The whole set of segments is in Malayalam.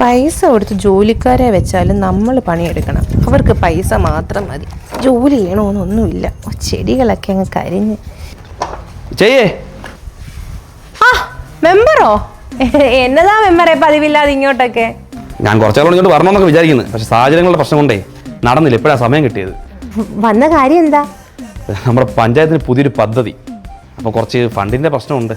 പൈസ കൊടുത്ത് ജോലിക്കാരെ വെച്ചാലും നമ്മൾ പണിയെടുക്കണം. അവർക്ക് പൈസ മാത്രം മതി. ജോലി ചെയ്യണമെന്നൊന്നുമില്ല ചെടികളൊക്കെ അങ്ങ് കരിഞ്ഞ്. ചെയ്യേ. ആ മെമ്പറോ? എന്നതാ മെമ്പറെ പതിവില്ലാതെ ഇങ്ങോട്ടൊക്കെ? ഞാൻ കുറച്ചാളും ഇങ്ങോട്ട് വരണമെന്നൊക്കെ വിചാരിക്കുന്നു. പക്ഷെ സാഹചര്യങ്ങളുടെ പ്രശ്നം കൊണ്ടേ നടന്നില്ല. ഇപ്പോഴാണ് സമയം കിട്ടിയത്. വന്ന കാര്യം എന്താ? നമ്മുടെ പഞ്ചായത്തിന് പുതിയൊരു പദ്ധതി. അപ്പോൾ കുറച്ച് ഫണ്ടിന്റെ പ്രശ്നമുണ്ട്.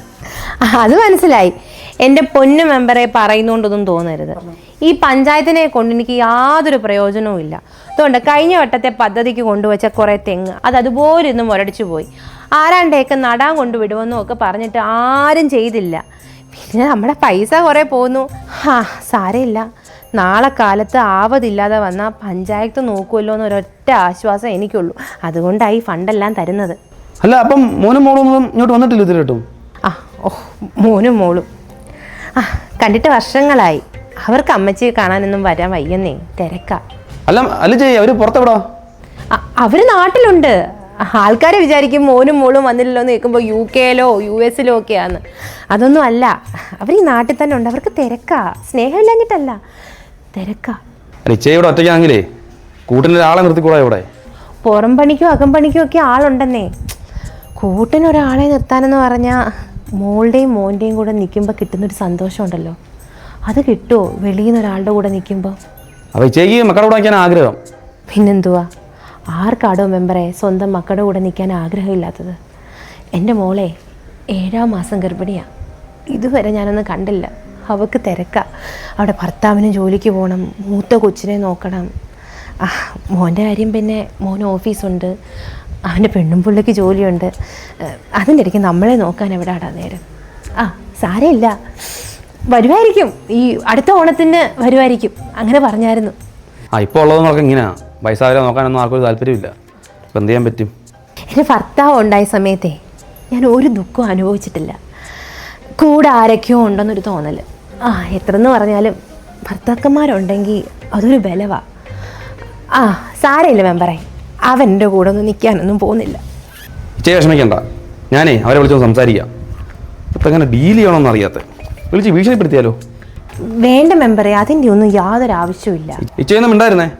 ആ, അത് മനസ്സിലായി. എന്റെ പൊന്നു മെമ്പറെ പറയുന്നുകൊണ്ടൊന്നും തോന്നരുത്. ഈ പഞ്ചായത്തിനെ കൊണ്ട് എനിക്ക് യാതൊരു പ്രയോജനവും ഇല്ല. അതുകൊണ്ട് കഴിഞ്ഞ വട്ടത്തെ പദ്ധതിക്ക് കൊണ്ടുവച്ച കുറേ തെങ്ങ് അത് അതുപോലെ ഇന്ന് മുരടിച്ചു പോയി. ആരാണ്ടേക്ക് നടാൻ കൊണ്ടുവിടുമെന്നും ഒക്കെ പറഞ്ഞിട്ട് ആരും ചെയ്തില്ല. പിന്നെ നമ്മുടെ പൈസ കുറേ പോന്നു. ഹാ സാരമില്ല. നാളെ കാലത്ത് ആവതില്ലാതെ വന്നാൽ പഞ്ചായത്ത് നോക്കുമല്ലോ എന്നൊരൊറ്റ ആശ്വാസം എനിക്കുള്ളൂ. അതുകൊണ്ടാണ് ഈ ഫണ്ടെല്ലാം തരുന്നത്. അല്ല അപ്പം മോനും മോളും ഒന്നും ഇങ്ങോട്ട് വന്നിട്ടില്ല ഇതിൽ കേട്ടോ ആ ഓ മോനും മോളും. ആ കണ്ടിട്ട് വർഷങ്ങളായി. അവർക്ക് അമ്മച്ചി കാണാനൊന്നും വരാൻ വയ്യെന്നേ തിരക്കാ. അല്ല അല്ല ചെയ്യ അവർ പുറത്തെവിടാ? അവർ നാട്ടിലുണ്ട്. ആൾക്കാരെ വിചാരിക്കും മോനും മോളും വന്നില്ലല്ലോ എന്ന് കേൾക്കുമ്പോൾ യു കെയിലോ യു എസിലോ ഒക്കെയാന്ന്. അതൊന്നും അല്ല. അവർ ഈ നാട്ടിൽ തന്നെ ഉണ്ട്. അവർക്ക് തിരക്കാ. സ്നേഹമില്ലാഞ്ഞിട്ടല്ല. തിരക്കാ. അല്ല ഇച്ചേ ഇവിടെ ഒറ്റയ്ക്കാണെങ്കിലേ ഒരാളെ നിർത്തിക്കൂടാ ഇവിടെ? പുറം പണിക്കും അകം പണിക്കും ഒക്കെ ആളുണ്ടെന്നേ. കൂട്ടിന് ഒരാളെ നിർത്താനെന്ന് പറഞ്ഞാൽ മോളുടെയും മോന്റെയും കൂടെ നിൽക്കുമ്പോൾ കിട്ടുന്നൊരു സന്തോഷമുണ്ടല്ലോ. അത് കിട്ടുമോ വെളിയിൽ നിന്ന് ഒരാളുടെ കൂടെ നിൽക്കുമ്പോൾ അപ്പോൾ മക്കളുടെ കൂടെ ആഗ്രഹം? പിന്നെന്തുവാ? ആർക്കാടോ മെമ്പറെ സ്വന്തം മക്കളുടെ കൂടെ നിൽക്കാൻ ആഗ്രഹമില്ലാത്തത്? എന്റെ മോളെ ഏഴാം മാസം ഗർഭിണിയാണ് ഇതുവരെ ഞാനൊന്നും കണ്ടില്ല. അവൾക്ക് തിരക്കാ. അവിടെ ഭർത്താവിന് ജോലിക്ക് പോകണം മൂത്ത കൊച്ചിനെ നോക്കണം. ആ മോന്റെ കാര്യം പിന്നെ മോന് ഓഫീസുണ്ട്. അവന്റെ പെണ്ണും പുള്ളിക്ക് ജോലിയുണ്ട്. അതിന്റെ ഇടയ്ക്ക് നമ്മളെ നോക്കാൻ എവിടെ ആടാ നേരം? ആ സാരമില്ല. വരുമായിരിക്കും. ഈ അടുത്ത ഓണത്തിന് വരുമായിരിക്കും. അങ്ങനെ പറഞ്ഞായിരുന്നു. ആ ഇപ്പോൾ ഉള്ളതെന്നൊക്കെ ഇങ്ങനെയാണ് പൈസ അവരെ നോക്കാനൊന്നും ആർക്കും ഒരു താല്പര്യമില്ല ഇപ്പം എന്ത് ചെയ്യാൻ പറ്റും? എന്റെ ഭർത്താവ് ഉണ്ടായ സമയത്തെ ഞാൻ ഒരു ദുഃഖവും അനുഭവിച്ചിട്ടില്ല. കൂടെ ആരൊക്കെയോ ഉണ്ടെന്നൊരു തോന്നൽ. ആ എത്രയെന്ന് പറഞ്ഞാലും ഭർത്താക്കന്മാരുണ്ടെങ്കിൽ അതൊരു ബലവാ. ആ സാരമില്ല മെമ്പറെ. അവൻ എന്റെ കൂടെ ഒന്നും നിൽക്കാനൊന്നും പോകുന്നില്ല. ഇച്ചേ വിഷമിക്കണ്ട. ഞാനേ അവരെ വിളിച്ചൊന്ന് സംസാരിക്കാം. ഇപ്പം എങ്ങനെ ഡീൽ ചെയ്യണമെന്ന് അറിയാത്ത? വിളിച്ച് ഭീഷണിപ്പെടുത്തിയാലോ? വേണ്ട മെമ്പറെ അതിന്റെ ഒന്നും യാതൊരു ആവശ്യമില്ല ഇച്ചയൊന്നും ഉണ്ടായിരുന്നേ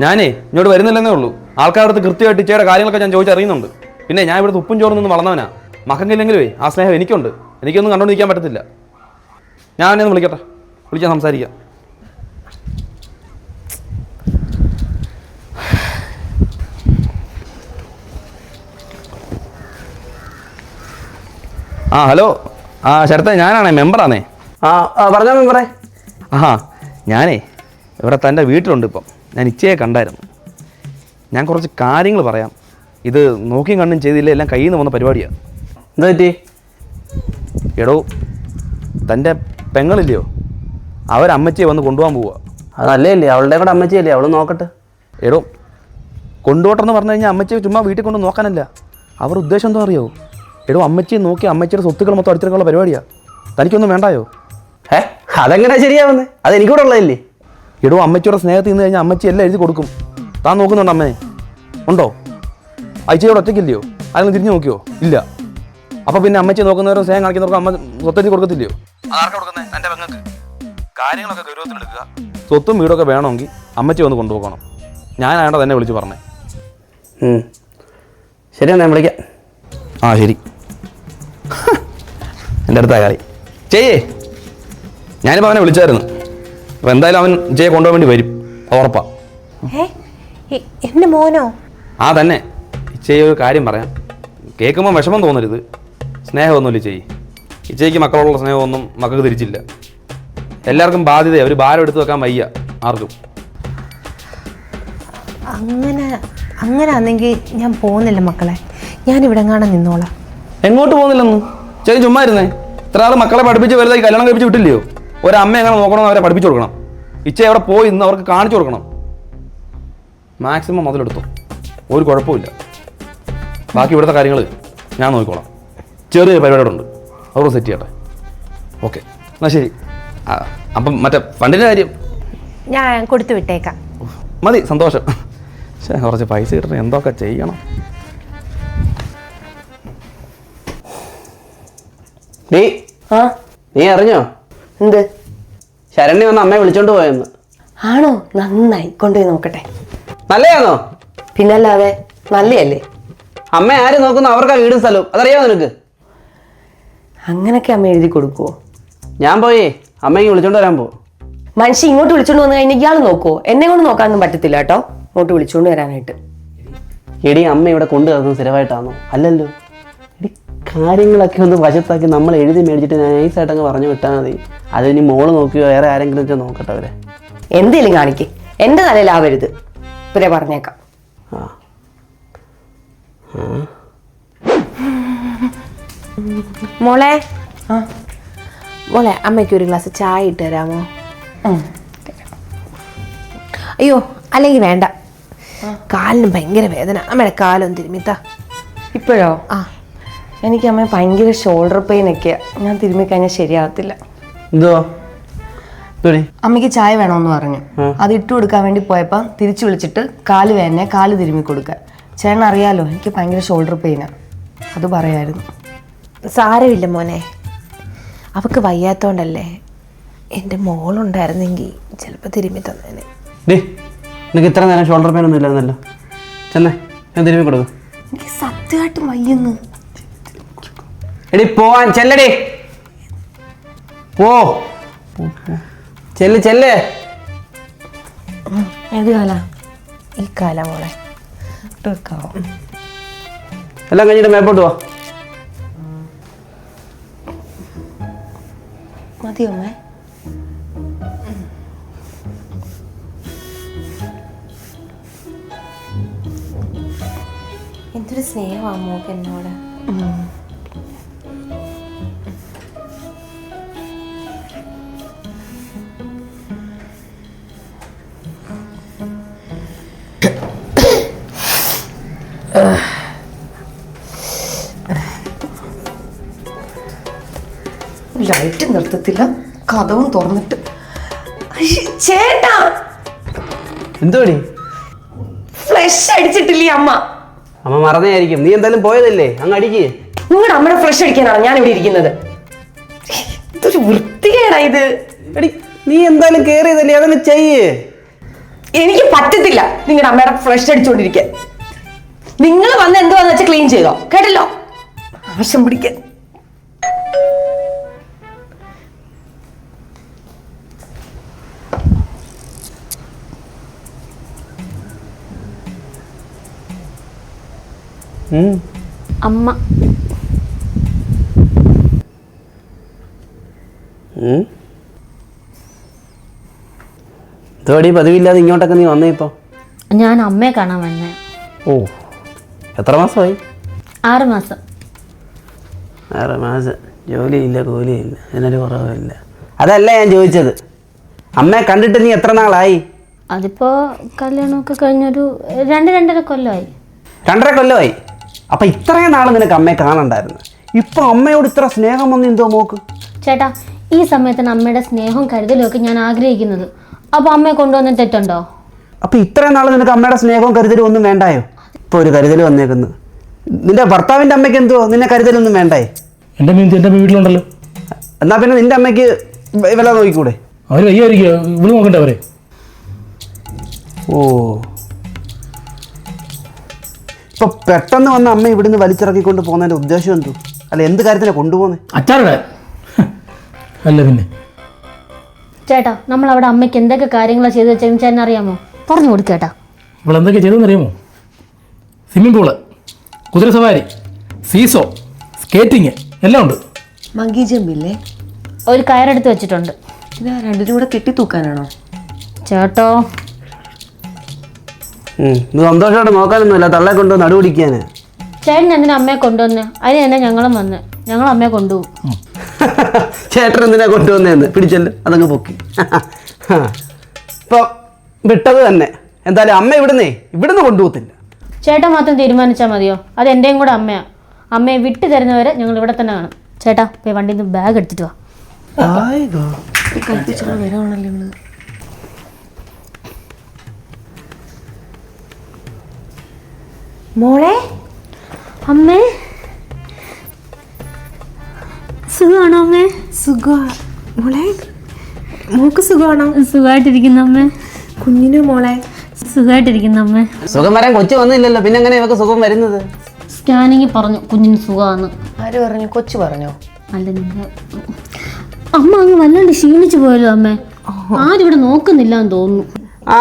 ഞാനേ ഇങ്ങോട്ട് വരുന്നില്ലെന്നേ ഉള്ളൂ. ആൾക്കാരുടെ അടുത്ത് കൃത്യമായിട്ട് ഇച്ചയുടെ കാര്യങ്ങളൊക്കെ ഞാൻ ചോദിച്ചറിയുന്നുണ്ട് പിന്നെ ഞാൻ ഇവിടുത്തെ ഉപ്പും ചോറും നിന്ന് വളർന്നവനാ. മക്കങ്ങില്ലെങ്കിലേ ആ സ്നേഹം എനിക്കുണ്ട്. എനിക്കൊന്നും കണ്ടുകൊണ്ടിരിക്കാൻ പറ്റത്തില്ല. ഞാൻ എന്നെ വിളിക്കട്ടെ വിളിക്കാൻ സംസാരിക്കാം. ആ ഹലോ. ആ ശരത്തെ ഞാനാണേ മെമ്പറാണേ. ആ പറഞ്ഞോ മെമ്പറേ. ആ ഞാനേ ഇവിടെ തന്റെ വീട്ടിലുണ്ട് ഇപ്പം. ഞാൻ ഇച്ചയെ കണ്ടായിരുന്നു. ഞാൻ കുറച്ച് കാര്യങ്ങൾ പറയാം. ഇത് നോക്കിയും കണ്ടും ചെയ്തില്ല എല്ലാം കയ്യിൽ നിന്ന് വന്ന പരിപാടിയാണ് എന്താ പറ്റി? എടോ തന്റെ പെങ്ങളില്ലയോ? അവരമ്മച്ചിയെ വന്ന് കൊണ്ടുപോകാൻ പോവുക അതല്ലേ ഇല്ലേ അവളുടെ കൂടെ അമ്മച്ചിയല്ലേ? അവൾ നോക്കട്ടെ. എടോ കൊണ്ടുപോട്ടെന്ന് പറഞ്ഞു കഴിഞ്ഞാൽ അമ്മച്ചിയെ ചുമ്മാ വീട്ടിൽ കൊണ്ട് നോക്കാനല്ല. അവർ ഉദ്ദേശം എന്താ അറിയോ? എടോ അമ്മച്ചി നോക്കി അമ്മച്ചിയുടെ സ്വത്തുക്കൾ മൊത്തം അടുത്തിറക്കാനുള്ള പരിപാടിയാ. തനിക്കൊന്നും വേണ്ടായോ? ഏ അതെങ്ങനെ ശരിയാവുന്നത് അത് എനിക്കൂടെ ഉള്ളതല്ലേ? എടോ അമ്മച്ചിയുടെ സ്നേഹത്തിൽ നിന്ന് കഴിഞ്ഞാൽ അമ്മച്ചി എല്ലാം എഴുതി കൊടുക്കും. താൻ നോക്കുന്നുണ്ട് അമ്മേ? ഉണ്ടോ? അയച്ചയോട് ഒറ്റയ്ക്കില്ലയോ? അതിന് തിരിഞ്ഞു നോക്കിയോ? ഇല്ല. അപ്പൊ പിന്നെ അമ്മച്ചി നോക്കുന്നവരും സ്നേഹം കാണിക്കുന്നവർക്ക് അമ്മ സ്വത്തെഴുതി കൊടുക്കത്തില്ലയോ? കാര്യങ്ങളൊക്കെ ഗൗരവത്തിലെടുക്കുക. സ്വത്തും വീടൊക്കെ വേണമെങ്കിൽ അമ്മച്ചി വന്ന് കൊണ്ടുപോകണം. ഞാൻ ഞാനാണ്ട തന്നെ വിളിച്ചു പറഞ്ഞേ. ശരി എന്നാ ഞാൻ വിളിക്കാം. ആ ശരി. എന്റെ അടുത്ത കളി. ചെയ്യേ ഞാനിപ്പോൾ അവനെ വിളിച്ചായിരുന്നു. അപ്പോൾ എന്തായാലും അവൻ ജയെ കൊണ്ടുപോകാൻ വേണ്ടി വരും. ഉറപ്പാ. എന്റെ മോനോ? ആ തന്നെ. ഇച്ചയെ ഒരു കാര്യം പറയാം. കേൾക്കുമ്പോൾ വിഷമം തോന്നരുത്. സ്നേഹമൊന്നുമില്ല ചെയ്യ് ഇച്ചയ്ക്ക് മക്കളോടുള്ള സ്നേഹമൊന്നും മക്കൾക്ക് തിരിച്ചില്ല. എല്ലാവർക്കും ബാധ്യതയാണ് ഒരു ഭാരം എടുത്തു വെക്കാൻ വയ്യ ആർക്കും. അങ്ങനെ അങ്ങനെ ആണെങ്കിൽ ഞാൻ പോകുന്നില്ല മക്കളെ. ഞാനിവിടെ കാണാൻ നിന്നോളാം. എങ്ങോട്ട് പോകുന്നില്ലെന്ന്? ചേച്ചി ചുമ്മാ ഇരുന്നേ. ഇത്ര ആൾ മക്കളെ പഠിപ്പിച്ച് വലുതായി കല്യാണം കഴിപ്പിച്ച് വിട്ടില്ലയോ? ഒരമ്മ എങ്ങനെ നോക്കണം അവരെ പഠിപ്പിച്ചു കൊടുക്കണം. ഇച്ച എവിടെ പോയി ഇന്ന് അവർക്ക് കാണിച്ചു കൊടുക്കണം. മാക്സിമം മുതലെടുത്തു. ഒരു കുഴപ്പമില്ല ബാക്കി ഇവിടുത്തെ കാര്യങ്ങൾ ഞാൻ നോക്കിക്കോളാം. ചെറിയ പരിപാടികളുണ്ട്. അവർ സെറ്റ് ചെയ്യട്ടെ. ഓക്കെ എന്നാൽ ശരി. അപ്പം മറ്റേ ഫണ്ടിന്റെ കാര്യം? ഞാൻ കൊടുത്തു വിട്ടേക്കാം. മതി സന്തോഷം. പക്ഷേ കുറച്ച് പൈസ കിട്ടണം. എന്തൊക്കെ ചെയ്യണം? നീ? ആ. നീ അറിഞ്ഞോ? എന്ത്? ശരണ്യ വന്ന് അമ്മയെ വിളിച്ചോണ്ട് പോയെന്ന്. ആണോ? നന്നായി. കൊണ്ടുപോയി നോക്കട്ടെ. നല്ലയാണോ? പിന്നല്ലാതെ നല്ലയല്ലേ? അമ്മ ആര് നോക്കുന്നു അവർക്കാ വീടും സ്ഥലവും. അതറിയാമോ നിനക്ക്? അങ്ങനൊക്കെ അമ്മ എഴുതി കൊടുക്കുവോ? ഞാൻ പോയി അമ്മയ്ക്ക് വിളിച്ചോണ്ട് വരാൻ പോ മനുഷ്യ ഇങ്ങോട്ട് വിളിച്ചോണ്ട് വന്നു കഴിഞ്ഞാൽ ഇയാൾ നോക്കുവോ? എന്നെ കൊണ്ട് നോക്കാനൊന്നും പറ്റത്തില്ല കേട്ടോ. ഇങ്ങോട്ട് വിളിച്ചോണ്ട് വരാനായിട്ട്. എടി അമ്മ ഇവിടെ കൊണ്ടു കിടക്കുന്നത് സ്ഥിരമായിട്ടാണോ അല്ലല്ലോ. കാര്യങ്ങളൊക്കെ ഒന്ന് വശത്താക്കി നമ്മൾ എഴുതി മേടിച്ചിട്ട് നൈസായിട്ട് അങ്ങ് പറഞ്ഞു വിട്ടാൽ മതി. അത് ഇനി മോൾ നോക്കിയോ വേറെ ആരെങ്കിലും ഒക്കെ നോക്കട്ടെ അവരെ. എന്തേലും കാണിക്കേ. എന്റെ തലയിലാവരുത് പിന്നെ പറഞ്ഞേക്കാം. ആ. മോളെ? മോളെ അമ്മയ്ക്ക് ഒരു ഗ്ലാസ് ചായ ഇട്ട് തരാമോ. അയ്യോ അല്ലെങ്കിൽ വേണ്ട. കാലിന് ഭയങ്കര വേദന. അമ്മയുടെ കാലൊന്ന് തിരുമിത്ത ഇപ്പോഴോ? ആ. എനിക്ക് അമ്മ ഭയങ്കര ഷോൾഡർ പെയിൻ ഒക്കെയാ ഞാൻ തിരുമ്മി കഴിഞ്ഞാൽ ശരിയാവത്തില്ല. എന്തോ അമ്മയ്ക്ക് ചായ വേണമെന്ന് പറഞ്ഞു. അത് ഇട്ടു കൊടുക്കാൻ വേണ്ടി പോയപ്പോൾ തിരിച്ചു വിളിച്ചിട്ട് കാൽ വേനെ കാൽ തിരുമ്മി കൊടുക്ക ചേട്ടൻ അറിയാലോ എനിക്ക് ഭയങ്കര ഷോൾഡർ പെയിനാണ് അത് പറയായിരുന്നു. സാരമില്ല മോനെ. അവക്ക് വയ്യാത്തോണ്ടല്ലേ എന്റെ മോളുണ്ടായിരുന്നെങ്കിൽ ചിലപ്പോൾ തിരുമ്മി തന്നേനെ. ഡേ നിനക്ക് ഇത്ര നേരം ഷോൾഡർ പെയിൻ ഒന്നും ഇല്ലായിരുന്നല്ലോ. ചെന്നേ ഞാൻ തിരുമ്പി കൊടുക്കും. എനിക്ക് സത്യമായിട്ടും വയ്യെന്ന്. എടി പോവാൻ ചെല്ലടി. പോ. ചെല്ല് ചെല്ല്. ഏത് കാല? ഈ കാല മോളെ. വെക്കാവോ എല്ലാം കഴിഞ്ഞിട്ട് മേപ്പോട്ട് പോ മതിയോ അമ്മേ എന്തൊരു സ്നേഹമാണ് മോക്ക് എന്നോട്. നിർത്തത്തില്ല കഥവും തുറന്നിട്ട്. ചേട്ടാ! എന്തോടി? ഫ്ലഷ് അടിച്ചിട്ടില്ലേ അമ്മ? അമ്മ മറന്നായിരിക്കും. നീ എന്തായാലും പോയതല്ലേ? അങ്ങ് അടിക്ക്. നിങ്ങളുടെ അമ്മയുടെ ഫ്ലഷ് അടിക്കാനാണ് ഞാൻ ഇവിടെ ഇരിക്കുന്നത്. ഇതൊരു വൃത്തികേടാ ഇത്. എടി നീ എന്തായാലും കേറിയതല്ലേ? അതന്നെ ചെയ്യ്. എനിക്ക് പറ്റത്തില്ല നിങ്ങളുടെ അമ്മയുടെ ഫ്ലഷ് അടിച്ചുകൊണ്ടിരിക്കാൻ നിങ്ങൾ വന്ന് എന്തുവാന്ന് വെച്ചാൽ ക്ലീൻ ചെയ്തോ? കേട്ടല്ലോ? ആവശ്യം പിടിക്കാൻ. അമ്മ. ഇതോടി പതിവില്ലാതെ ഇങ്ങോട്ടൊക്കെ നീ വന്നേ ഇപ്പൊ? ഞാൻ അമ്മയെ കാണാൻ വന്നേ. ഓ എത്ര മാസമായി? ആറ് മാസം. ആറ് മാസം. ജോലിയില്ല കൂലിയില്ല. അതിനൊരു കുറവില്ല അതല്ല ഞാൻ ചോദിച്ചത്. അമ്മയെ കണ്ടിട്ട് നീ എത്ര നാളായി? അതിപ്പോ കല്യാണമൊക്കെ കഴിഞ്ഞൊരു രണ്ട് രണ്ടര കൊല്ലമായി. രണ്ടര കൊല്ലമായി? അപ്പൊ ഇത്രയും നാൾ നിനക്ക് അമ്മയെ കാണണ്ടായിരുന്നു. ഇപ്പൊ അമ്മയോട് ഇത്ര സ്നേഹം വന്ന് എന്തോ മോക്ക്? ചേട്ടാ ഈ സമയത്താണ് അമ്മയുടെ സ്നേഹം കരുതലും ഒക്കെ ഞാൻ ആഗ്രഹിക്കുന്നത്. അപ്പൊ അമ്മയെ കൊണ്ടുവന്ന തെറ്റുണ്ടോ? അപ്പൊ ഇത്രയും നാൾ നിനക്ക് അമ്മയുടെ സ്നേഹവും കരുതലും ഒന്നും വേണ്ടായോ? ഇപ്പൊ ഒരു കരുതൽ വന്നേക്കുന്നു. നിന്റെ ഭർത്താവിന്റെ അമ്മയ്ക്ക് എന്തോ നിന്നെ കരുതലൊന്നും വേണ്ടേ എന്റെ മീൻ എന്റെ വീട്ടിലുണ്ടല്ലോ. എന്നാ പിന്നെ നിന്റെ അമ്മയ്ക്ക് വില നോക്കിക്കൂടെ? അവർ വയ്യായിരിക്കുക ഇവിടെ നോക്കണ്ടേ അവരെ. ഓ. ഇപ്പൊ പെട്ടെന്ന് വന്ന അമ്മ ഇവിടുന്ന് വലിച്ചിറക്കിക്കൊണ്ട് പോകുന്നതിന്റെ ഉദ്ദേശം എന്തോ? അല്ല എന്ത് കാര്യത്തിനാ കൊണ്ടുപോകുന്നത് അച്ചാറുടെ അല്ല പിന്നെ. ചേട്ടാ നമ്മൾ അവിടെ അമ്മയ്ക്ക് എന്തൊക്കെ കാര്യങ്ങളാ ചെയ്തു വെച്ചതെന്ന് ചേട്ടൻ അറിയാമോ? പറഞ്ഞു കൊടുക്കേട്ടാ ഇവിടെ എന്തൊക്കെ ചെയ്തെന്ന് അറിയാമോ? സ്വിമ്മിംഗ് പൂൾ കുതിര സവാരി സീസോ സ്കേറ്റിംഗ് എല്ലാം ഉണ്ട്. മങ്കി ജമ്പില്ലേ ഒരു കയറെടുത്ത് വെച്ചിട്ടുണ്ട്. ഇത് രണ്ടിനും കൂടെ കെട്ടി തൂക്കാനാണോ? ചേട്ടോ. സന്തോഷമായിട്ട് നോക്കാനൊന്നുമില്ല. തള്ളെ കൊണ്ട് നടുപിടിക്കാന് ചേട്ടൻ എന്തിനാ അമ്മയെ കൊണ്ടുവന്ന്? അതിന് തന്നെ ഞങ്ങളും വന്ന്. ഞങ്ങൾ അമ്മയെ കൊണ്ടുപോകും. ചേട്ടൻ എന്തിനാ കൊണ്ടുവന്നേന്ന്? പിടിച്ചല്ലോ. അതങ്ങ് പൊക്കി. ഇപ്പൊ വിട്ടത് തന്നെ. എന്തായാലും അമ്മ ഇവിടുന്നേ. ഇവിടുന്ന് കൊണ്ടുപോകത്തില്ല. ചേട്ടൻ മാത്രം തീരുമാനിച്ചാൽ മതിയോ? അത് എന്റെയും കൂടെ അമ്മയാ. അമ്മയെ വിട്ടു തരുന്നവരെ ഞങ്ങൾ ഇവിടെ തന്നെ കാണും. ചേട്ടാ പോയി വണ്ടിയിൽ നിന്ന് ബാഗ് എടുത്തിട്ട് വാ. വരാണല്ലോ മോളെ? അമ്മേ? സുഖമാണോ അമ്മേ? സുഖ. മോളെ? മോക്ക് സുഖമാണോ സുഖമായിട്ടിരിക്കുന്ന അമ്മേ. കുഞ്ഞിന് മോളെ? സുഖമായിട്ടിരിക്കുന്ന അമ്മേ. സുഖം വരാൻ കൊച്ചു വന്നില്ലല്ലോ. പിന്നെ എങ്ങനെ ഇവക്ക് സുഖം വരുന്നത്? സ്കാനിങ് പറഞ്ഞു. കുഞ്ഞിന് സുഖമാണ് ആര് പറഞ്ഞു? കൊച്ചു പറഞ്ഞോ? അല്ല നിങ്ങൾ അമ്മ അങ്ങ് വല്ലാണ്ട് ക്ഷീണിച്ചു പോയല്ലോ അമ്മേ. ആരും ഇവിടെ നോക്കുന്നില്ല എന്ന് തോന്നുന്നു. ആ.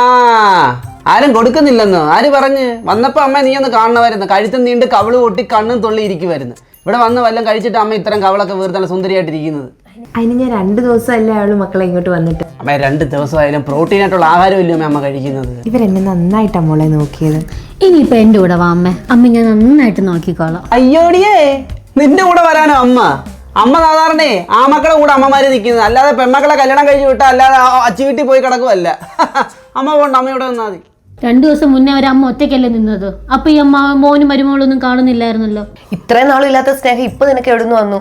ആരും കൊടുക്കുന്നില്ലെന്ന്. ആര് പറഞ്ഞ്? വന്നപ്പോൾ അമ്മ നീ ഒന്ന് കാണണമായിരുന്നു. കഴുത്തും നീണ്ട് കവിൾ പൊട്ടി കണ്ണും തുള്ളി ഇരിക്കുമായിരുന്നു. ഇവിടെ വന്ന് വല്ലതും കഴിച്ചിട്ട് അമ്മ ഇത്തരം കവളൊക്കെ വീർത്തല്ല സുന്ദരിയായിട്ടിരിക്കുന്നത്. അതിന് ഞാൻ രണ്ട് ദിവസമല്ലേ അവൾ മക്കളെ ഇങ്ങോട്ട് വന്നിട്ട്? അമ്മ രണ്ട് ദിവസമായാലും പ്രോട്ടീൻ ആയിട്ടുള്ള ആഹാരമില്ല അമ്മ അമ്മ കഴിക്കുന്നത്? ഇവരെന്നെ നന്നായിട്ട് അമ്മളെ നോക്കിയത്. ഇനിയിപ്പോ എന്റെ കൂടെ വാ അമ്മേ. അമ്മ ഞാൻ നന്നായിട്ട് നോക്കിക്കോളാം. അയ്യോടിയേ നിന്റെ കൂടെ വരാനോ അമ്മ? അമ്മ സാധാരണേ ആ മക്കളെ കൂടെ അമ്മമാര് നിൽക്കുന്നത്. അല്ലാതെ പെൺമക്കളെ കല്യാണം കഴിച്ചു വിട്ടാ അല്ലാതെ അച്ചു വീട്ടിൽ പോയി കിടക്കുമല്ല അമ്മ പോണ്ട അമ്മ ഇവിടെ നിന്നാ മതി. രണ്ടു ദിവസം മുന്നേ അവർ അമ്മ ഒറ്റയ്ക്കല്ലേ നിന്നത്? അപ്പൊ ഈ അമ്മ മോനും മരുമോളൊന്നും കാണുന്നില്ലായിരുന്നല്ലോ. ഇത്രയും നാളില്ലാത്ത സ്നേഹം ഇപ്പൊ നിനക്ക് എവിടുന്ന് വന്നു?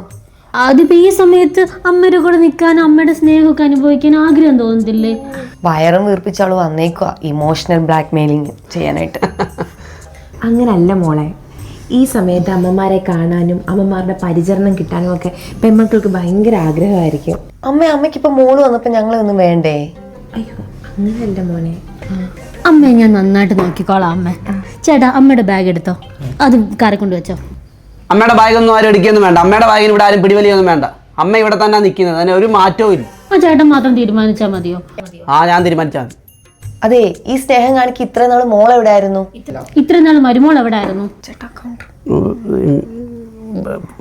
അതിപ്പോ ഈ സമയത്ത് അമ്മയുടെ കൂടെ നിൽക്കാൻ അമ്മയുടെ സ്നേഹമൊക്കെ അനുഭവിക്കാൻ ആഗ്രഹം തോന്നുന്നില്ലേ വയറും വീർപ്പിച്ചാൾ വന്നേക്കുക ഇമോഷണൽ ബ്ലാക്ക് മെയിലിങ് ചെയ്യാനായിട്ട്. അങ്ങനല്ല മോളെ. ഈ സമയത്ത് അമ്മമാരെ കാണാനും അമ്മമാരുടെ പരിചരണം കിട്ടാനും ഒക്കെ പെൺമക്കൾക്ക് ഭയങ്കര ആഗ്രഹമായിരിക്കും. അമ്മ അമ്മയ്ക്ക് ഇപ്പൊ മോൾ വന്നപ്പോ ഞങ്ങളൊന്നും വേണ്ടേ? അയ്യോ അങ്ങനെയല്ല മോനെ. അമ്മയെ ഞാൻ നന്നായിട്ട് നോക്കിക്കോളാം അമ്മ. ചേട്ടാ അമ്മയുടെ ബാഗ് എടുത്തോ? അത് കാറി കൊണ്ട് വെച്ചോ അമ്മയുടെ ബാഗൊന്നും ആരും എടുക്കൊന്നും വേണ്ട. അമ്മയുടെ ബാഗിന് ഇവിടെ ആരും പിടിവലിയൊന്നും വേണ്ട. അമ്മ ഇവിടെ തന്നെ നിൽക്കുന്നത് അതിന് ഒരു മാറ്റവും ഇല്ല. ആ ചേട്ടൻ മാത്രം തീരുമാനിച്ചാൽ മതിയോ? ആ ഞാൻ തീരുമാനിച്ചാൽ മതി. അതെ ഈ സ്നേഹം കാണിക്ക് ഇത്രനാൾ നാൾ മോൾ എവിടെ ആയിരുന്നു ഇത്രനാൾ നാൾ മരുമോൾ എവിടെ ആയിരുന്നു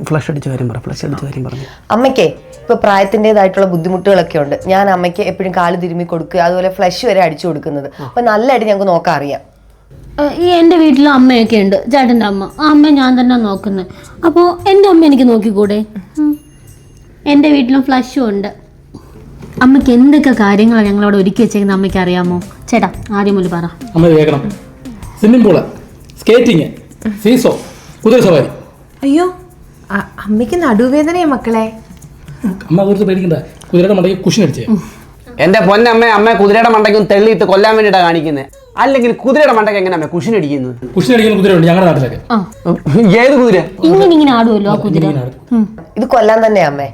ഫ്ലഷ് അടിച്ച കാര്യം പറ ഫ്ലഷ് അടിച്ച കാര്യം പറഞ്ഞു. അമ്മയ്ക്കേ ഇപ്പൊ പ്രായത്തിന്റെതായിട്ടുള്ള ബുദ്ധിമുട്ടുകളൊക്കെ ഉണ്ട് ഞാൻ അമ്മയ്ക്ക് എപ്പോഴും കാൽ തിരുമ്മി കൊടുക്കുക അതുപോലെ ഫ്ലഷ് വരെ അടിച്ചു കൊടുക്കുന്നത്. അപ്പൊ നല്ലതായിട്ട് ഞങ്ങൾക്ക് നോക്കാൻ അറിയാം. ഈ എന്റെ വീട്ടിലും അമ്മയൊക്കെ ഉണ്ട് ചേട്ടന്റെ അമ്മ. ആ അമ്മ ഞാൻ തന്നെ നോക്കുന്നത് അപ്പോൾ എന്റെ അമ്മ എനിക്ക് നോക്കിക്കൂടെ. എന്റെ വീട്ടിലും ഫ്ലഷും ഉണ്ട്. അമ്മയ്ക്ക് എന്തൊക്കെ കാര്യങ്ങളാണ് ഞങ്ങളവിടെ ഒരുക്കി വെച്ചേക്കുന്നത് അമ്മയ്ക്ക് അറിയാമോ ചേട്ടാ ആദ്യം മുതൽ പറ. അമ്മ ഇത് കേൾക്കണം സ്വിമ്മിംഗ് പൂൾ സ്കേറ്റിങ് സീസോ കുതിര സവാരി. അയ്യോ അ- അമ്മയ്ക്ക് നടുവേദനയാ മക്കളെ. അമ്മ കുറിച്ച് പേടിക്കണ്ട. കുതിരയുടെ മണ്ടയ്ക്ക് കുഷൻ അടിച്ചേ. എന്റെ പൊന്നമ്മ അമ്മ കുതിരയുടെ മണ്ടയ്ക്കും തെള്ളിയിട്ട് കൊല്ലാൻ വേണ്ടിയിട്ടാണ് കാണിക്കുന്നത് അല്ലെങ്കിൽ കുതിരയുടെ മണ്ടയ്ക്ക് എങ്ങനെ അമ്മ കുഷിൻ അടിക്കുന്നത്? കുഷൻ അടിക്കുന്ന കുതിരയുണ്ട് ഞങ്ങളുടെ നാട്ടിലൊക്കെ. ആ. ഏത് കുതിര? ഇങ്ങനെ ഇങ്ങനെ ആടുമല്ലോ ആ കുതിര ഉം. ഇത് കൊല്ലാൻ തന്നെ അമ്മേ.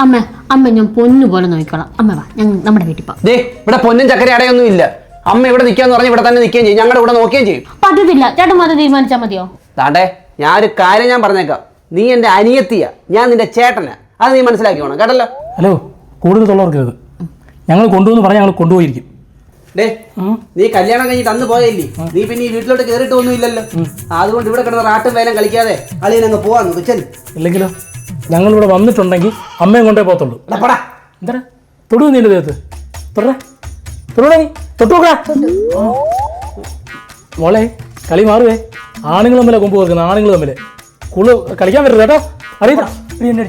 അമ്മ അമ്മ ഞാൻ പൊന്നു പോലെ നോക്കിക്കോളാം. അമ്മ വാ ഞങ്ങൾ നമ്മുടെ വീട്ടിൽ പോവാം ദേ ഇവിടെ പൊന്നും ചക്കര അടയൊന്നും ഇല്ല. അമ്മ ഇവിടെ നിൽക്കാന്ന് പറഞ്ഞ് ഇവിടെ തന്നെ നിൽക്കുകയും ചെയ്യും. ഞങ്ങളുടെ ഇവിടെ നോക്കുകയും ചെയ്യും. പറ്റത്തില്ല. ചേട്ടൻ മാത്രം തീരുമാനിച്ചാൽ മതിയോ? താണ്ടേ ഞാൻ ഒരു കാര്യം ഞാൻ പറഞ്ഞേക്കാം. നീ എന്റെ അനിയത്തിയ. ഞാൻ നിന്റെ ചേട്ടനാ. അത് നീ മനസ്സിലാക്കിക്കോണം കേട്ടല്ലോ? ഹലോ കൂടുതൽ തൊള്ളവർക്കരുത്. ഞങ്ങൾ കൊണ്ടുവന്ന് പറഞ്ഞാൽ ഞങ്ങൾ കൊണ്ടുപോയിരിക്കും. ഡേ നീ കല്യാണം കഴിഞ്ഞിട്ട് അന്ന് പോയല്ലേ? നീ പിന്നെ ഈ വീട്ടിലോട്ട് കയറിയിട്ട് ഒന്നും ഇല്ലല്ലോ അതുകൊണ്ട് ഇവിടെ കിടന്ന റാട്ടും വേലം കളിക്കാതെ അളിയനങ്ങ് പോവാന്ന് ചെല്ലു. ഇല്ലെങ്കിലോ? ഞങ്ങൾ ഇവിടെ വന്നിട്ടുണ്ടെങ്കിൽ അമ്മയും കൊണ്ടേ പോകത്തുള്ളൂ. പടാ. എന്താ തൊടു നീ എന്റെ ദേഹത്ത്. തൊടേ തൊടൂടെ നീ. തൊട്ടു മോളെ കളി മാറുവേ. ആണുങ്ങൾ തമ്മിലെ കൊമ്പ് കൊടുക്കുന്നത് ആണുങ്ങൾ തമ്മിൽ കുളു കളിക്കാൻ കേട്ടോ. എന്നെ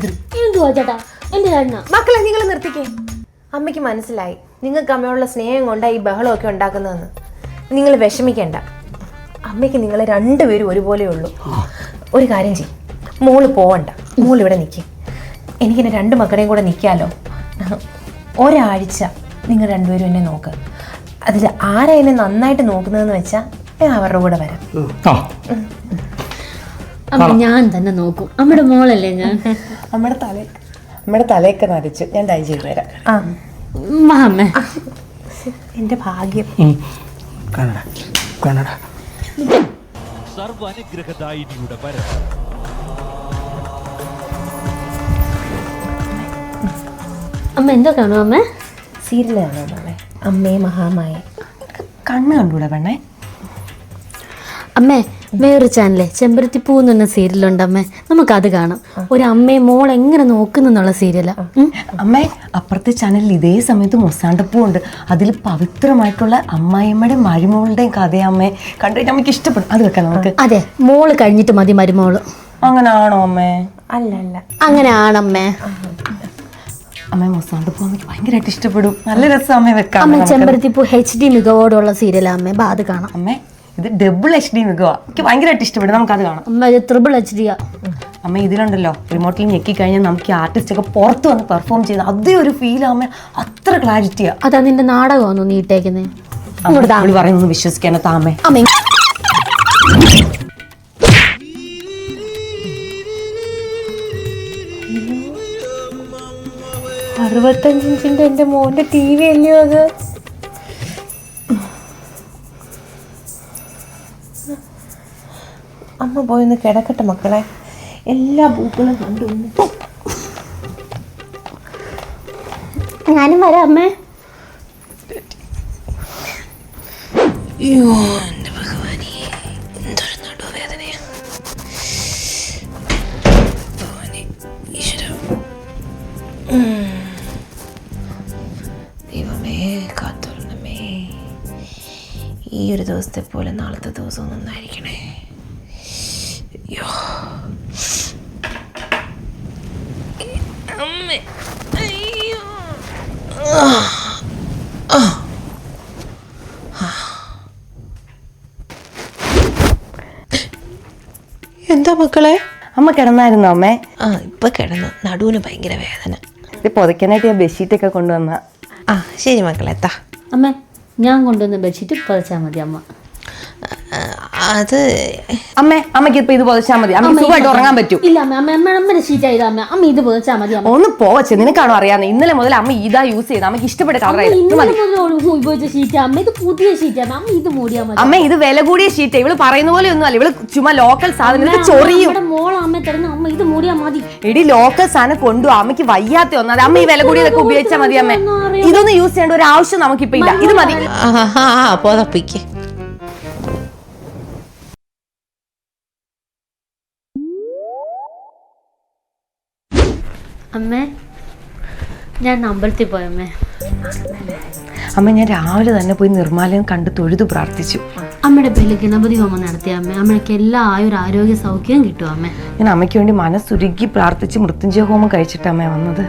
എന്തുവാ ചേട്ടാ? ചേട്ടനാ മക്കളെ നിങ്ങൾ നിർത്തിക്കേ. അമ്മയ്ക്ക് മനസ്സിലായി. നിങ്ങൾക്ക് അമ്മയോടുള്ള സ്നേഹം കൊണ്ടാണ് ഈ ബഹളമൊക്കെ ഉണ്ടാക്കുന്നതെന്ന്. നിങ്ങൾ വിഷമിക്കേണ്ട. അമ്മയ്ക്ക് നിങ്ങൾ രണ്ടുപേരും ഒരുപോലെ ഉള്ളൂ. ഒരു കാര്യം ചെയ്യും. മോൾ പോവണ്ട. മോൾ ഇവിടെ നിൽക്കും എനിക്കെന്നെ രണ്ട് മക്കളെയും കൂടെ നിൽക്കാമല്ലോ ഒരാഴ്ച നിങ്ങൾ രണ്ടുപേരും എന്നെ നോക്ക്. അതിൽ ആരാ എന്നെ നന്നായിട്ട് നോക്കുന്നതെന്ന് വെച്ചാൽ ഞാൻ അവരുടെ കൂടെ വരാം. ആ. അമ്മ ഞാൻ തന്നെ നോക്കും. അമ്മയുടെ മോളല്ലേ ഞാൻ? അമ്മയുടെ തല അമ്മയുടെ തലയൊക്കെ നരച്ച്. ഞാൻ ഡൈ ചെയ്ത് തരാം. ആ. വാ അമ്മേ. എന്റെ ഭാഗ്യം. ഉം. കാണടാ. കാണടാ. സർവാനുഗ്രഹദായിനിയുടെ വരവ് അമ്മ എന്തോ കാണും അമ്മ? സീരിയൽ കാണാൻ അമ്മേ മഹാമായ. കണ്ണ് കണ്ടൂടെ പെണ്ണേ? അമ്മേ വേറൊരു ചാനലേ ചെമ്പരത്തിപ്പൂ എന്ന് പറഞ്ഞ സീരിയലുണ്ട് അമ്മേ. നമുക്കത് കാണാം. ഒരു അമ്മയെ മോൾ എങ്ങനെ നോക്കുന്നുള്ള സീരിയലാ അമ്മേ അപ്പുറത്തെ ചാനലിൽ ഇതേ സമയത്ത് മൊസാണ്ടപ്പൂ ഉണ്ട് അതിൽ പവിത്രമായിട്ടുള്ള അമ്മായിയമ്മയുടെയും മരുമോളുടെയും കഥയാ അമ്മേ. കണ്ടിട്ട് നമുക്ക് ഇഷ്ടപ്പെടും. അത് വെക്കാം നമുക്ക്. അതെ മോൾ കഴിഞ്ഞിട്ട് മതി മരുമോൾ. അങ്ങനാണോ അമ്മേ? അല്ല അല്ല അങ്ങനെയാണമ്മേ. അമ്മേ അമ്മ മൊസാണ്ടപ്പൂ അമ്മയ്ക്ക് ഭയങ്കരമായിട്ട് ഇഷ്ടപ്പെടും. നല്ല രസം അമ്മ വെക്കാം അമ്മ ചെമ്പരത്തി പൂ എച്ച് ഡി മികവോടുള്ള സീരിയലാ അമ്മേ. അത് കാണാം. അമ്മേ ഇത് ഡബിൾ എച്ച് ഡി മികവാ എനിക്ക് ഭയങ്കരമായിട്ട് ഇഷ്ടപ്പെടും നമുക്കത് കാണാം. അമ്മ ഇത് ത്രിബിൾ എച്ച് ഡിയാ അമ്മ ഇതിലുണ്ടല്ലോ റിമോട്ടിൽ ഞെക്കി കഴിഞ്ഞാൽ നമുക്ക് ഈ ആർട്ടിസ്റ്റ് ഒക്കെ പുറത്ത് വന്ന് പെർഫോം ചെയ്യുന്ന അതേ ഒരു ഫീൽ അമ്മ. അത്ര ക്ലാരിറ്റിയാ അതാ നിന്റെ നാടകമാണോ നീ ഇട്ടേക്കുന്നേ? ഇങ്ങോട്ട് താ. അവൾ പറയുന്നത് വിശ്വസിക്കാനോ താമേ അമ്മ. അറുപത്തഞ്ചിഞ്ചിന്റെ എന്റെ മോന്റെ ടി വി അല്ലയോ അത്? അമ്മ പോയി ഒന്ന് കിടക്കട്ടെ മക്കളെ. എല്ലാ പൂക്കളും കണ്ടു. ഞാനും വരാം അമ്മേ. അയ്യോ എന്റെ ഭഗവാനെ എന്തൊരു നടുവേദനയാ. ഭഗവാനെ ഈശ്വര. ദൈവമേ കാത്തോളണമേ ഈ ഒരു ദിവസത്തെ പോലെ നാളത്തെ ദിവസം നന്നായിരിക്കണേ അയ്യോ അയ്യോ. എന്താ മക്കളെ? അമ്മ കിടന്നായിരുന്നു അമ്മേ? ആ ഇപ്പൊ കിടന്നു. നടുവിന് ഭയങ്കര വേദന. ഇത് പുതയ്ക്കാനായിട്ട് ഞാൻ ബെഡ്ഷീറ്റ് ഒക്കെ കൊണ്ടുവന്ന. ആ ശരി മക്കളെ എത്താ അമ്മ ഞാൻ കൊണ്ടുവന്ന ബെഡ്ഷീറ്റ് പുതച്ചാൽ മതി അമ്മ. അത് അമ്മേ അമ്മയ്ക്ക് ഇപ്പൊ ഇത് പുതച്ചാൽ മതി. അമ്മ സുഖമായിട്ട് ഉറങ്ങാൻ പറ്റൂ. ഇല്ല അമ്മ അമ്മ അമ്മ അമ്മയുടെ ഷീറ്റ് ആയത് അമ്മ. അമ്മ ഇത് പതച്ചാൽ മതി അമ്മ. ഒന്ന് പോവച്ചേ നിനക്കാണോ അറിയാന്ന് ഇന്നലെ മുതൽ അമ്മ ഇതാ യൂസ് ചെയ്ത് അമ്മയ്ക്ക് ഇഷ്ടപ്പെട്ട കളറായിരുന്നു ഇത് മതി. മുതൽ ഉപയോഗിച്ച ഷീറ്റ് അമ്മ ഇത് പുതിയ ഷീറ്റാണ് അമ്മ ഇത് മൂടിയാൽ മതി. അമ്മ ഇത് വില കൂടിയ ഷീറ്റ് ഇവൾ പറയുന്ന പോലെ ഒന്നും അല്ല. ഇവൾ ചുമ്മാ ലോക്കൽ സാധനം ചൊറിയും. നമ്മുടെ മോൾ അമ്മ തരുന്ന അമ്മ ഇത് മൂടിയാൽ മതി. എടി ലോക്കൽ സാധനം കൊണ്ടു അമ്മയ്ക്ക് വയ്യാത്ത ഒന്നത് അമ്മ ഈ വില കൂടിയതൊക്കെ ഉപയോഗിച്ചാൽ മതി അമ്മ. ഇതൊന്നും യൂസ് ചെയ്യേണ്ട ഒരു ആവശ്യം നമുക്കിപ്പോ ഇല്ല. ഇത് മതി. ആ പോതപ്പിക്ക് അമ്മേ ഞാൻ അമ്പലത്തിൽ പോയമ്മേ അമ്മ. ഞാൻ രാവിലെ തന്നെ പോയി നിർമ്മാലയം കണ്ട് തൊഴുതു പ്രാർത്ഥിച്ചു. അമ്മയുടെ പേരിൽ ഗണപതി ഹോമം നടത്തിയ അമ്മ. അമ്മയ്ക്ക് എല്ലാ ആയുർ ആരോഗ്യ സൗഖ്യവും കിട്ടും അമ്മ. ഞാൻ അമ്മയ്ക്ക് വേണ്ടി മനസ്സുരുക്കി പ്രാർത്ഥിച്ച് മൃത്യുഞ്ജയ ഹോമം കഴിച്ചിട്ട് അമ്മ വന്നത്.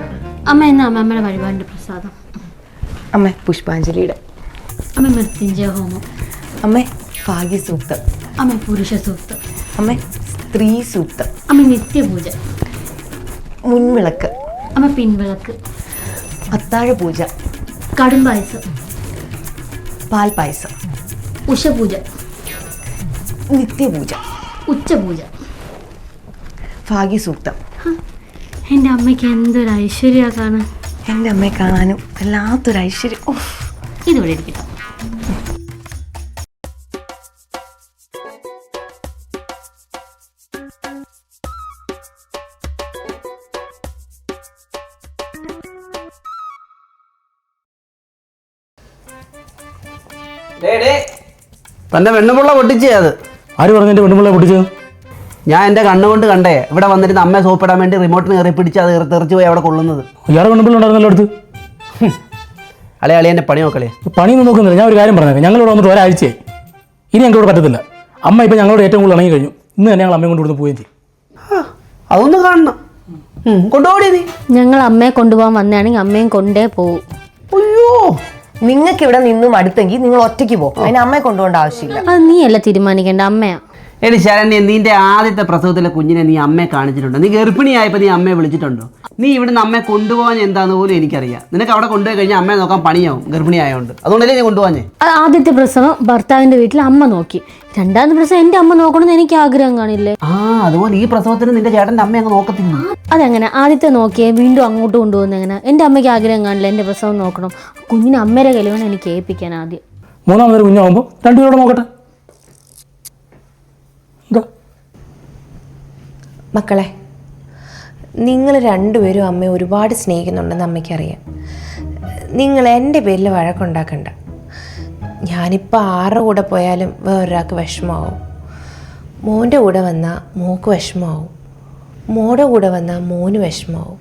അമ്മ എന്നാ അമ്മ അമ്മയുടെ വഴിപാടിന്റെ പ്രസാദം. അമ്മ പുഷ്പാഞ്ജലിയുടെ. അമ്മ മൃത്യുഞ്ജയ ഹോമം. അമ്മ ഭാഗ്യസൂക്തം. അമ്മ പുരുഷ സൂക്തം അമ്മ സ്ത്രീ സൂക്തം അമ്മ നിത്യപൂജ. മുൻവിളക്ക്. അമ്മ പിൻവിളക്ക്. അത്താഴ പൂജ. കടും പായസം. പാൽ പായസം. ഉഷപൂജ. നിത്യപൂജ. ഉച്ചപൂജ. ഭാഗ്യസൂക്തം. എന്റെ അമ്മയ്ക്ക് എന്തൊരു ഐശ്വര്യ കാണാൻ. എന്റെ അമ്മയെ കാണാനും വല്ലാത്തൊരു ഐശ്വര്യം. ഇതിവിടെ ഇരിക്കട്ടെ. തന്റെ വെണ്ണുമുള്ള പൊട്ടിച്ചേ അത്. ആര് പറഞ്ഞു എന്റെ വെണ്ണുമുള്ള പൊട്ടിച്ചത്? ഞാൻ എന്റെ കണ്ണുകൊണ്ട് കണ്ടേ ഇവിടെ വന്നിരുന്ന അമ്മയെ സോപ്പിടാൻ വേണ്ടി റിമോട്ടിന് കയറി പിടിച്ച് അത് തെറിച്ച് പോയി അവിടെ കൊള്ളുന്നത്. ഇയാളെ പെണ്ണുപിള്ള ഉണ്ടായിരുന്നല്ലോ അടുത്ത്. അളെ അളി എന്റെ പണി നോക്കളെ പണിയൊന്നും നോക്കുന്നില്ല. ഞാൻ ഒരു കാര്യം പറഞ്ഞത് ഞങ്ങളിവിടെ വന്നിട്ട് ഒരാഴ്ചയായി. ഇനി ഞങ്ങളോട് പറ്റത്തില്ല. അമ്മ ഇപ്പം ഞങ്ങളോട് ഏറ്റവും കൂടുതൽ ഇണങ്ങി കഴിഞ്ഞു. ഇന്ന് തന്നെ ഞങ്ങൾ അമ്മയും കൊണ്ട് ഇവിടുന്ന് പോവുകയും ചെയ്യും. അതൊന്ന് കാണണം. ഉം, കൊണ്ടുപോടി നീ. ഞങ്ങൾ അമ്മയെ കൊണ്ടുപോകാൻ വന്നാണെങ്കിൽ അമ്മയും കൊണ്ടേ പോവും. അയ്യോ നിങ്ങൾക്ക് ഇവിടെ നിന്നും അടുത്തെങ്കിൽ നിങ്ങൾ ഒറ്റയ്ക്ക് പോകും അതിന് അമ്മയെ കൊണ്ടുപോകേണ്ട ആവശ്യമില്ല. അത് നീയല്ല തീരുമാനിക്കേണ്ട? അമ്മയാ. എടി ശരണ്യ നിന്റെ ആദ്യത്തെ പ്രസവത്തിലെ കുഞ്ഞിനെ നീ അമ്മയെ കാണിച്ചിട്ടുണ്ട്? നീ ഗർഭിണിയായപ്പോൾ നീ അമ്മയെ വിളിച്ചിട്ടുണ്ടോ? നീ ഇവിടുന്ന് അമ്മയെ കൊണ്ടുപോകാൻ എന്താന്ന് പോലും എനിക്കറിയാം. നിനക്ക് അവിടെ കൊണ്ടുപോയി കഴിഞ്ഞാൽ അമ്മയെ നോക്കാൻ പണിയാവും ഗർഭിണിയായതുകൊണ്ട് അതുകൊണ്ടല്ലേ നീ കൊണ്ടുപോകാൻ ആദ്യത്തെ പ്രസവം ഭർത്താവിന്റെ വീട്ടിൽ അമ്മ നോക്കി. രണ്ടാമത്തെ പ്രസവം എന്റെ അമ്മ നോക്കണമെന്ന് എനിക്ക് ആഗ്രഹം കാണില്ലേ? ആ അതുപോലെ ഈ പ്രസവത്തിന് നിന്റെ ചേട്ടന്റെ അമ്മ അങ്ങ് നോക്കത്തില്ല. അതെങ്ങനെ ആദ്യത്തെ നോക്കിയേ വീണ്ടും അങ്ങോട്ട് കൊണ്ടുപോകുന്ന എങ്ങനെ എന്റെ അമ്മയ്ക്ക് ആഗ്രഹം കാണില്ല എന്റെ പ്രസവം നോക്കണം. കുഞ്ഞിനെ അമ്മയുടെ കയ്യിൽ വേണം എനിക്ക് ഏൽപ്പിക്കാൻ ആദ്യം. മൂന്നാമതൊരു കുഞ്ഞാവുമ്പോൾ രണ്ടുപേരോട് നോക്കട്ടെ. മക്കളെ നിങ്ങൾ രണ്ടുപേരും അമ്മയെ ഒരുപാട് സ്നേഹിക്കുന്നുണ്ടെന്ന് അമ്മയ്ക്കറിയാം. നിങ്ങൾ എന്റെ പേരിൽ വഴക്കുണ്ടാക്കണ്ട. ഞാനിപ്പോൾ ആരുടെ കൂടെ പോയാലും വേറൊരാൾക്ക് വിഷമമാവും. മോന്റെ കൂടെ വന്നാൽ മോക്ക് വിഷമമാവും. മോടെ കൂടെ വന്നാൽ മോന് വിഷമമാവും.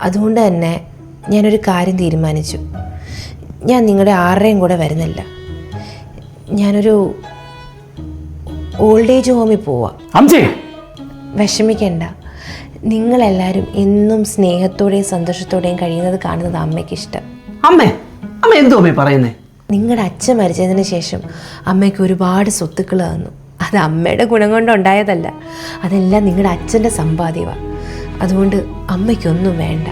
അതുകൊണ്ട് തന്നെ ഞാനൊരു കാര്യം തീരുമാനിച്ചു. ഞാൻ നിങ്ങളുടെ ആരുടെയും കൂടെ വരുന്നില്ല. ഞാനൊരു ഓൾഡ് ഏജ് ഹോമിൽ പോവാം. വിഷമിക്കണ്ട. നിങ്ങളെല്ലാവരും എന്നും സ്നേഹത്തോടെയും സന്തോഷത്തോടെയും കഴിയുന്നത് കാണുന്നത് അമ്മയ്ക്ക് ഇഷ്ടം. അമ്മേ അമ്മ എന്തോ അമ്മേ പറയുന്നേ? നിങ്ങളുടെ അച്ഛൻ മരിച്ചതിന് ശേഷം അമ്മയ്ക്ക് ഒരുപാട് സ്വത്തുക്കൾ തന്നു. അത് അമ്മയുടെ ഗുണം കൊണ്ടുണ്ടായതല്ല. അതെല്ലാം നിങ്ങളുടെ അച്ഛന്റെ സമ്പാദ്യമാണ് അതുകൊണ്ട് അമ്മയ്ക്കൊന്നും വേണ്ട.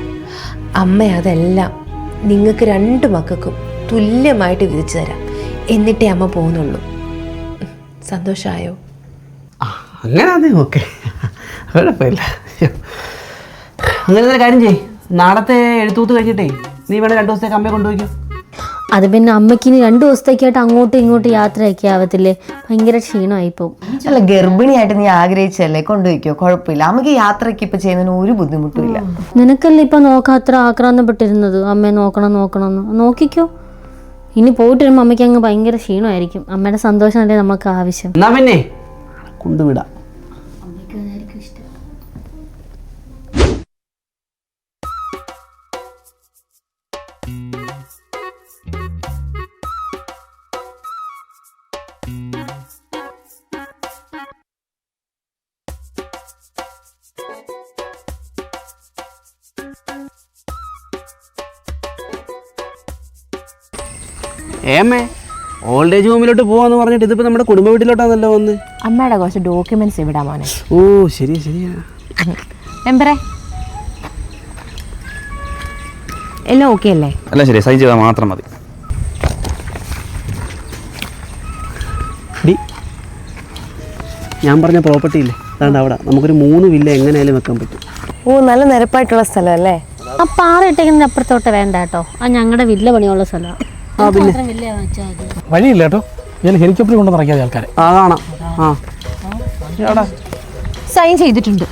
അമ്മ അതെല്ലാം നിങ്ങൾക്ക് രണ്ട് മക്കൾക്കും തുല്യമായിട്ട് വിധിച്ചു തരാം. എന്നിട്ടേ അമ്മ പോകുന്നുള്ളൂ സന്തോഷമായോ അങ്ങനെ അതെ ഓക്കെ. കുഴപ്പമില്ല. അങ്ങനെ ഒരു കാര്യം ചെയ് നാളത്തെ എഴുത്തൂത്ത് കഴിഞ്ഞിട്ടേ നീ വേണേ രണ്ട് ദിവസത്തേക്ക് അമ്മയെ കൊണ്ടുപോയിക്കും. അത് പിന്നെ അമ്മയ്ക്ക് ഇനി രണ്ടു ദിവസത്തേക്കായിട്ട് അങ്ങോട്ടും ഇങ്ങോട്ടും യാത്രയൊക്കെ ആവത്തില്ലേ? ഭയങ്കര ക്ഷീണമായി പോകും അല്ല ഗർഭിണിയായിട്ട് നീ ആഗ്രഹിച്ചല്ലേ കൊണ്ടുപോയിക്കോ? കുഴപ്പമില്ല. അമ്മയ്ക്ക് യാത്രയ്ക്ക് ഇപ്പൊ ചെയ്യുന്നതിന് ഒരു ബുദ്ധിമുട്ടും ഇല്ല നിനക്കല്ലേ ഇപ്പൊ നോക്കാത്ര ആക്രാന്തപ്പെട്ടിരുന്നത്? അമ്മയെ നോക്കണം നോക്കണം എന്ന്. നോക്കിക്കോ. ഇനി പോയിട്ട് വരുമ്പോൾ അമ്മയ്ക്ക് അങ്ങ് ഭയങ്കര ക്ഷീണമായിരിക്കും. അമ്മയുടെ സന്തോഷമല്ലേ നമുക്ക് ആവശ്യം? എന്നാ പിന്നെ? കൊണ്ടുവിടാം. ഓൾഡ് ഏജ് ഹോമിലോട്ട് പോവാന്ന് പറഞ്ഞിട്ട് ഇതിപ്പോ നമ്മുടെ കുടുംബ വീട്ടിലോട്ടാണല്ലോ വന്ന്? അമ്മയുടെ കുറച്ച് ഡോക്യുമെന്റ്സ് എവിടാ മോനെ. ഓ ശരി ശരിയാ. മെമ്പറെ. എല്ലാം ഓക്കെ അല്ലേ? അല്ല ശരി സൈൻ ചെയ്താൽ മാത്രം മതി. ഡി ഞാൻ പറഞ്ഞ പ്രോപ്പർട്ടി ഇല്ലേ? അതാണ്ട് അവിടെ. നമുക്കൊരു മൂന്ന് വില്ല എങ്ങനെയായാലും വെക്കാൻ പറ്റും. ഓ നല്ല നിരപ്പായിട്ടുള്ള സ്ഥലമല്ലേ ആ പാറ ഇട്ടേക്കുന്നതിന് അപ്പുറത്തോട്ട് വേണ്ട കേട്ടോ. ആ ഞങ്ങളുടെ വില്ല പണിയുള്ള സ്ഥലമാണ് ആ പിന്നെ. വഴിയില്ല കേട്ടോ. ഞാൻ ഹെലികോപ്റ്റർ കൊണ്ടു നിറയ്ക്കാതെ ആൾക്കാരെ. ആ. കാണാം ആ സൈൻ ചെയ്തിട്ടുണ്ട്.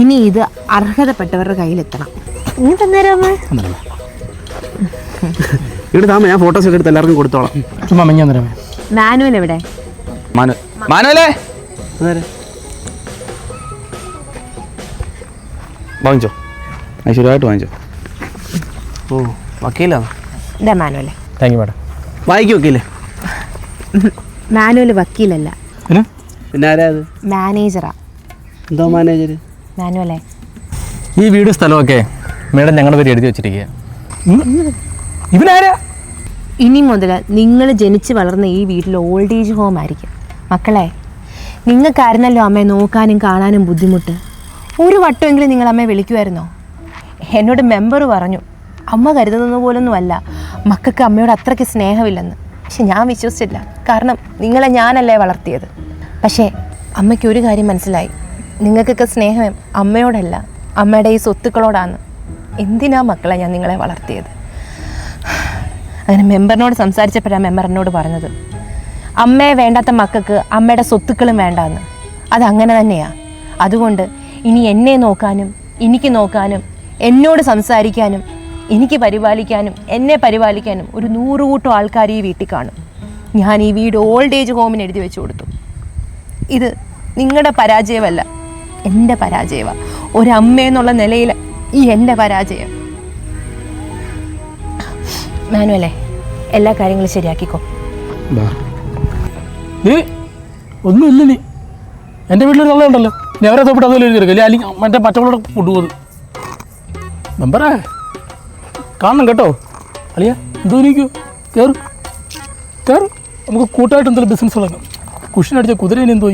ഇനി ഇത് അർഹതപ്പെട്ടവരുടെ കയ്യിലെത്തണം. ഇനി തന്നേരാമേ അമ്മ ഇവിടെ താമ ഞാൻ ഫോട്ടോസ് ഒക്കെ എടുത്ത് എല്ലാവർക്കും കൊടുത്തോളാം. ചുമ്മാ മെഞ്ഞാൻ തരാമേ മാനുവൽ എവിടെ? മാനു മാനുവലേ? വാങ്ങിച്ചോ. ഐശ്വര്യമായിട്ട് വാങ്ങിച്ചോ. ഓ വക്കീലാണ്? ഇതാ മാനുവൽ താങ്ക് യു മാഡം വായിക്കും വക്കീലേ. മാനുവൽ വക്കീലല്ല. പിന്നെ? പിന്നെ ആരാ അത്? മാനേജറാ. എന്തോ മാനേജർ മാനുവലേ. ഈ വീട് സ്ഥലമൊക്കെ മേഡം ഞങ്ങളുടെ പേര് എഴുതി വെച്ചിരിക്കുക. ഇവനാരാ? ഇനി മുതൽ നിങ്ങൾ ജനിച്ച് വളർന്ന ഈ വീട്ടിൽ ഓൾഡ് ഏജ് ഹോം ആയിരിക്കും. മക്കളെ നിങ്ങൾക്കായിരുന്നല്ലോ അമ്മയെ നോക്കാനും കാണാനും ബുദ്ധിമുട്ട്? ഒരു വട്ടമെങ്കിലും നിങ്ങൾ അമ്മയെ വിളിക്കുമായിരുന്നോ? എന്നോട് മെമ്പർ പറഞ്ഞു അമ്മ കരുതുന്നത് പോലൊന്നുമല്ല മക്കൾക്ക് അമ്മയോട് അത്രയ്ക്ക് സ്നേഹമില്ലെന്ന്. പക്ഷെ ഞാൻ വിശ്വസിച്ചില്ല. കാരണം നിങ്ങളെ ഞാനല്ലേ വളർത്തിയത്. പക്ഷേ അമ്മയ്ക്ക് ഒരു കാര്യം മനസ്സിലായി. നിങ്ങൾക്കൊക്കെ സ്നേഹം അമ്മയോടല്ല അമ്മയുടെ ഈ സ്വത്തുക്കളോടാണ്. എന്തിനാ മക്കളെ ഞാൻ നിങ്ങളെ വളർത്തിയത്? അങ്ങനെ മെമ്പറിനോട് സംസാരിച്ചപ്പോഴാണ് മെമ്പറിനോട് പറഞ്ഞത്. അമ്മയെ വേണ്ടാത്ത മക്കൾക്ക് അമ്മയുടെ സ്വത്തുക്കളും വേണ്ടാന്ന്. അതങ്ങനെ തന്നെയാണ് അതുകൊണ്ട് ഇനി എന്നെ നോക്കാനും എനിക്ക് നോക്കാനും എന്നോട് സംസാരിക്കാനും എനിക്ക് പരിപാലിക്കാനും എന്നെ പരിപാലിക്കാനും ഒരു നൂറുകൂട്ടം ആൾക്കാർ ഈ വീട്ടിൽ കാണും. ഞാൻ ഈ വീട് ഓൾഡ് ഏജ് ഹോമിന് എഴുതി വെച്ച് കൊടുത്തു. ഇത് നിങ്ങളുടെ പരാജയമല്ല എന്റെ പരാജയമാണ് ഒരമ്മയെന്നുള്ള നിലയിൽ ഈ എന്റെ പരാജയം. മാനുവലേ എല്ലാ കാര്യങ്ങളും ശരിയാക്കിക്കോ. ഒന്നുമില്ല നീ. എന്റെ വീട്ടിലൊരു ഉണ്ടല്ലോ ഞാൻ അവരെ തൊപ്പിട്ട് അതുപോലെ എഴുതി അല്ലെ അല്ലെങ്കിൽ മറ്റേ മറ്റവളോട് കൊണ്ടുപോകുന്നത്. മെമ്പറേ. കാണണം കേട്ടോ. അളിയ എന്തോ ഇരിക്കൂ. കയറ് കയറ് നമുക്ക് കൂട്ടായിട്ട് എന്തെങ്കിലും ബിസിനസ് തുടങ്ങാം. കുഷിനടിച്ച കുതിരേനെ എന്തോ